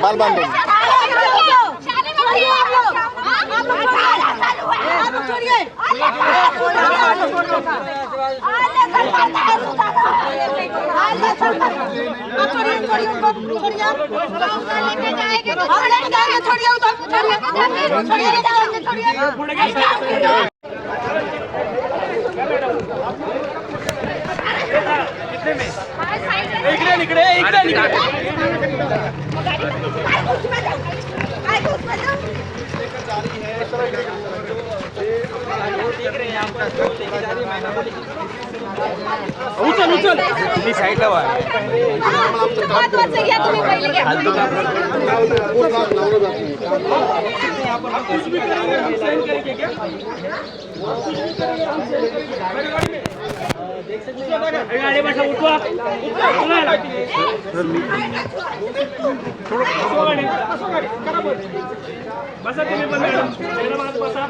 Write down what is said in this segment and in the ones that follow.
बाल बांधो इकड़े इकड़े इकड़े इकड़े. साईडला व्हा महत्वाचं घ्या तुम्ही पहिले घ्या बसा तुम्ही पण मॅडम. बसा.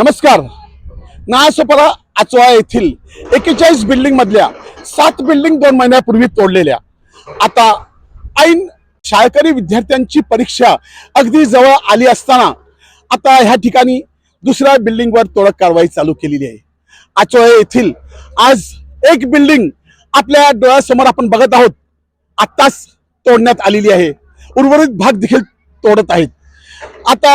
नमस्कार. नासोपरा आचोळा येथील एकेचाळीस बिल्डिंग मधल्या सात बिल्डिंग दोन महिन्यापूर्वी तोडलेल्या. आता ऐन शाळकरी विद्यार्थ्यांची परीक्षा अगदी जवळ आली असताना आता ह्या ठिकाणी दुसऱ्या बिल्डिंगवर तोडक कारवाई चालू केलेली आहे. आचोळा येथील आज एक बिल्डिंग आपल्या डोळ्यासमोर आपण बघत आहोत. आत्ताच तोडण्यात आलेली आहे. उर्वरित भाग देखील तोडत आहेत. आता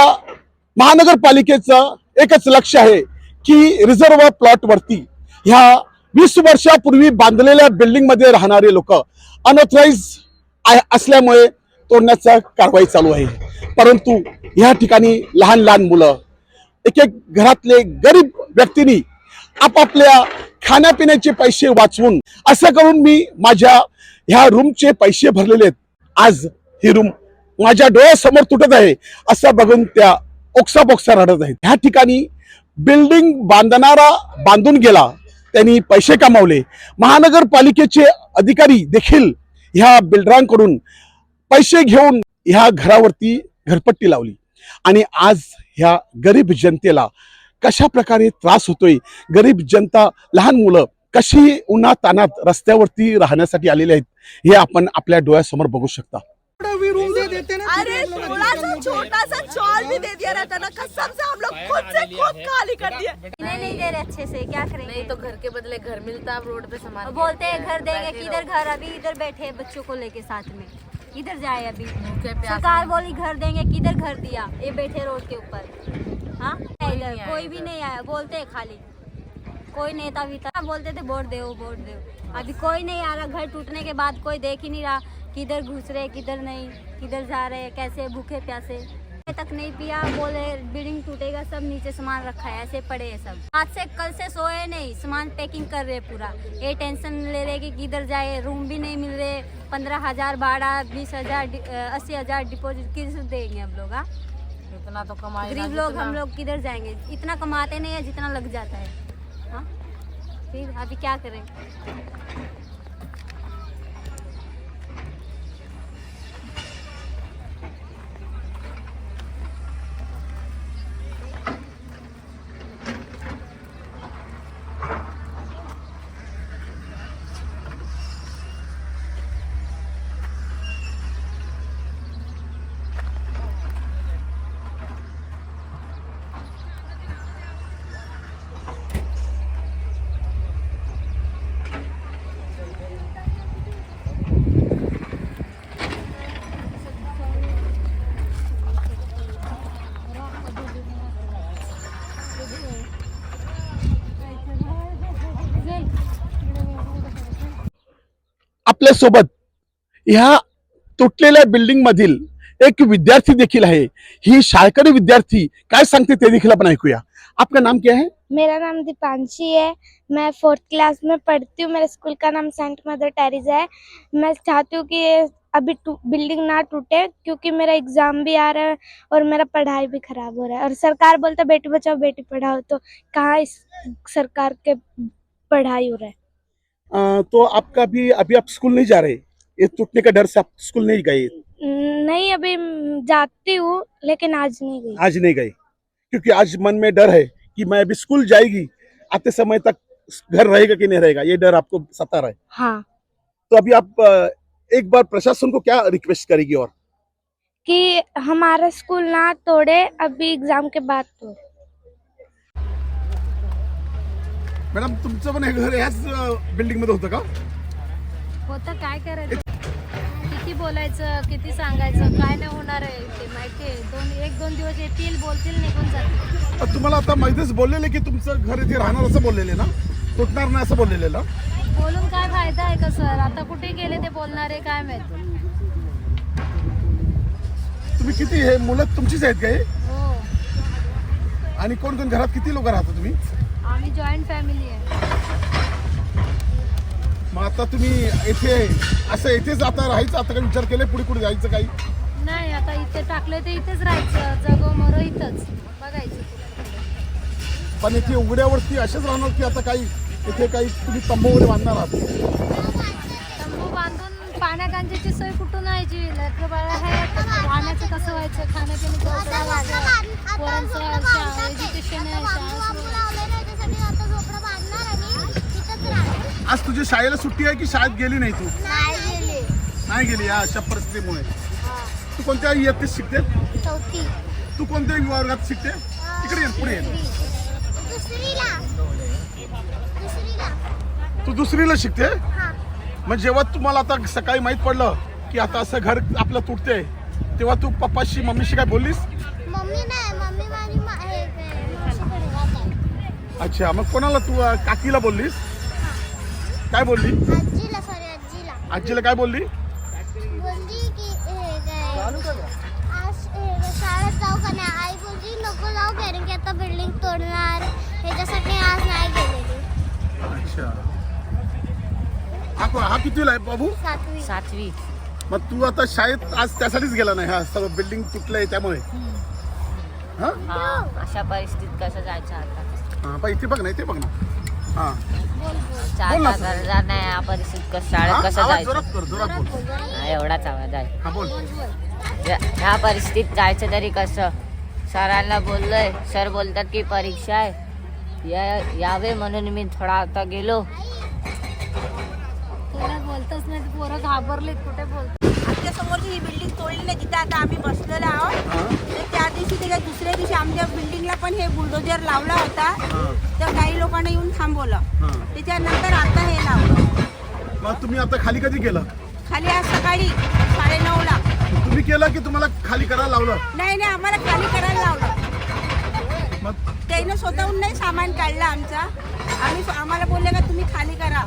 महानगरपालिकेचं एकच लक्ष आहे की रिझर्व प्लॉट वरती ह्या वीस वर्षापूर्वी बांधलेल्या बिल्डिंगमध्ये राहणारे लोक अनऑथराईज असल्यामुळे तोडण्याचा कारवाई चालू आहे. परंतु ह्या ठिकाणी लहान लहान मुलं एक एक घरातले गरीब व्यक्तींनी आपापल्या खाण्यापिण्याचे पैसे वाचवून असं करून मी माझ्या ह्या रूमचे पैसे भरलेले आहेत. आज ही रूम माझ्या डोळ्यासमोर तुटत आहे असं बघून त्या ओक्सा बोक्सा रडत आहेत. ह्या ठिकाणी बिल्डिंग बांधणारा बांधून गेला. त्यांनी पैसे कमावले. महानगरपालिकेचे अधिकारी देखील ह्या बिल्डरांकडून पैसे घेऊन ह्या घरावरती घरपट्टी लावली. आणि आज ह्या गरीब जनतेला कशा प्रकारे त्रास होतोय? गरीब जनता लहान मुलं कशी उन्हा तानात रस्त्यावरती राहण्यासाठी आलेले आहेत? हे आपण आपल्या डोळ्यासमोर बघू शकता. देते ना अरे थोड़ा सा छोटा सा चौल भी दे दिया रहता ना कसम से हम लोग खुद से खुद खाली कर दिए नहीं नहीं दे रहे अच्छे से क्या करेंगे? नहीं तो घर के बदले घर मिलता अब रोड पे सामान बोलते हैं घर देंगे किधर घर अभी इधर बैठे हैं बच्चों को लेके साथ में। किधर जाए अभी। सरकार बोली घर देंगे किधर घर दिया ये बैठे रोड के ऊपर। हाँ? इधर कोई भी नहीं आया बोलते है खाली। कोई नेता विता बोलते थे वोट दो वोट दो। अभी कोई नहीं आ रहा घर टूटने के बाद कोई देख ही नहीं रहा। किधर घुस रहे किधर नहीं किधर जा रहे कैसे भूखे प्यासे। तक नहीं पिया बोले बिल्डिंग टूटेगा सब नीचे सामान रखा है ऐसे पड़े हैं सब। आज से कल से सोए नहीं सामान पैकिंग कर रहे पूरा। ये टेंशन ले रहे कि किधर जाए रूम भी नहीं मिल रहे पंद्रह हज़ार भाड़ा बीस हज़ार अस्सी हज़ार डिपोजिट किस देंगे हम लोग हाँ? इतना तो कमाई गरीब लोग हम लोग किधर जाएँगे? इतना कमाते नहीं है जितना लग जाता है हाँ? फिर अभी क्या करें? आपल्यासोबत ह्या तुटलेल्या बिल्डिंग मधील एक विद्यार्थी देखील आहे. ही शाळकरी विद्यार्थी काय सांगते ते देखील आपण ऐकूया. आपका नाम क्या है मेरा नाम दीपांशी है. मैं फोर्थ क्लास में पढ़ती हूँ. मेरे स्कूल का नाम सेंट मदर टेरेसा है. मैं चाहती हूँ कि अभी बिल्डिंग ना टूटे क्योंकि मेरा एग्ज़ाम भी आ रहा है और मेरा पढ़ाई भी खराब हो रहा है। और सरकार बोलता है, बेटी बचाओ, बेटी पढ़ाओ। तो कहाँ इस सरकार के पढ़ाई हो रहा है? तो आपका भी अभी आप स्कूल नहीं जा रहे? ये टूटने का डर से आप स्कूल नहीं गए? नहीं अभी जाती हूँ लेकिन आज नहीं गई। आज नहीं गए क्योंकि आज मन में डर है कि मैं अभी स्कूल जाएगी आते समय तक घर रहेगा कि नहीं रहेगा? ये डर आपको सता रहा है। हाँ। तो अभी आप एक बार प्रशासन को क्या रिक्वेस्ट करेगी और? कि हमारा स्कूल ना तोड़े अभी एग्ज़ाम के बाद तोड़े। मॅडम तुमचं पण हे घर ह्याच बिल्डिंगमध्ये होतं का? होतं काय करायचं? किती बोलायचं किती सांगायचं काय नाही होणार आहे ते माहिती आहे. दोन एक दोन दिवस येतील बोलतील निघून जातील. अ, तुम्हाला आता माहितीच बोललेले की तुमचं घर इथे राहणार असं बोललेले ना? तुटणार नाही असं बोललेले ना? बोलून काय फायदा आहे का सर? आता कुठे गेले ते बोलणारे काय माहिती? तुम्ही किती हे मुलं तुमचीच आहेत का हे? हो. आणि कोण कोण घरात किती लोक राहता तुम्ही? आम्ही जॉईंट फॅमिली आहे. मग आता तुम्ही इथे असं इथेच आता राहायचं आता काही विचार केले पुढे पुढे जायचं काही? नाही आता इथे टाकले ते इथेच राहायचं जगो मरो इथंच. बघायचं पण इथे उघड्यावरती असेच राहणार की आता काही इथे काही तुम्ही तंबू वगैरे बांधणार आहात? तंबू बांधून पाण्या कांच्याची सोय कुठून व्हायची लेकरं बाळ आहे राहण्याचं कसं व्हायचं? खाण्यापिण्याचं व्हायचं? आज तुझ्या शाळेला सुट्टी आहे की शाळेत गेली नाही तू? नाही गेली. या अशा परिस्थितीमुळे. तू कोणत्या इयत्तेत शिकते? चौथी. तू कोणत्या वर्गात शिकते? इकडे ये पुढे ये. दुसरीला. दुसरीला. तू दुसरीला शिकते? मग जेव्हा तुम्हाला आता सकाळी माहीत पडलं की आता असं घर आपलं तुटते तेव्हा तू पप्पाशी मम्मीशी काय बोललीस? मम्मी नाही मम्मी माझी मा- हे हे मावशीकडे राहते. अच्छा मग कोणाला तू अं, काकीला बोललीस? काय बोलली? आजीला सॉरी आजीला. आजीला काय बोलली? बोलली की हे काय? आज हे शाळेत जाऊ का नाही? आई बोलली नको जाऊ कारण की आता बिल्डिंग तोडणार. ह्याच्यासाठी आज नाही गेलेली. अच्छा. हा को- हा कितीला आहे बाबू? सातवी. सातवी. मग तू आता शाळेत आज त्यासाठीच गेला नाही हा? सगळं बिल्डिंग तुटलंय त्यामुळे. हा? हा अशा परिस्थितीत कसं जायचं आता? हा बघ ना इथे बघ ना. हा. चार बोल ना, पाच सर. हजार नाही कसं हा? शाळेत कसं आवाज जायचं? जोरात कर जोरात बोल. हा, एवढाच आवाज आहे. हा बोल. या- ह्या परिस्थितीत जायचं तरी कसं? सरांना बोललोय सर बोलतात की परीक्षा आहे. या यावे म्हणून मी थोडा आता गेलो. बोलतच नाही पोरं घाबरलेत कुठे बोलत आमच्या समोरची ही बिल्डिंग तोडली नाही जिथे आता आम्ही बसलेलो आहोत. तर त्या दिवशी त्याच्या दुसऱ्या दिवशी आमच्या बिल्डिंगला पण हे बुलडोजर लावला होता. तर काही लोकांना येऊन थांबवलं. त्याच्यानंतर आता हे लावलं. मग तुम्ही आता खाली कधी केलं? खाली आज सकाळी साडेनऊला. तुम्ही केलं की तुम्हाला खाली करायला लावलं? नाही नाही आम्हाला खाली करायला लावलं. मग? त्यानं स्वतःहून नाही सामान काढलं आमचा. आम्ही आम्हाला बोलले का तुम्ही खाली करा.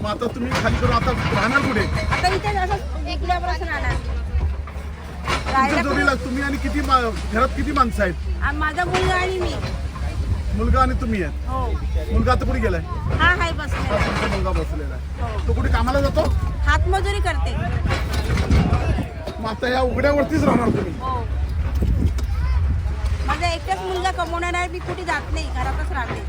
मग आता तुम्ही खाली करून आता राहणार कुठे? आता इथे असं जोडीला तुम्ही आणि किती मा- घरात किती माणसं आहेत? माझा मुलगा आणि मी. मुलगा आणि तुम्ही आहेत. हो. मुलगा आता कुठे गेलाय? हा हाय बसले हा तुमचा मुलगा बसलेला आहे. तो कुठे कामाला जातो? हातमजुरी करते. मग आता या उघड्यावरतीच राहणार तुम्ही. हो. माझा एकटाच मुलगा कमवणार आहे मी कुठे जात नाही घरातच राहते.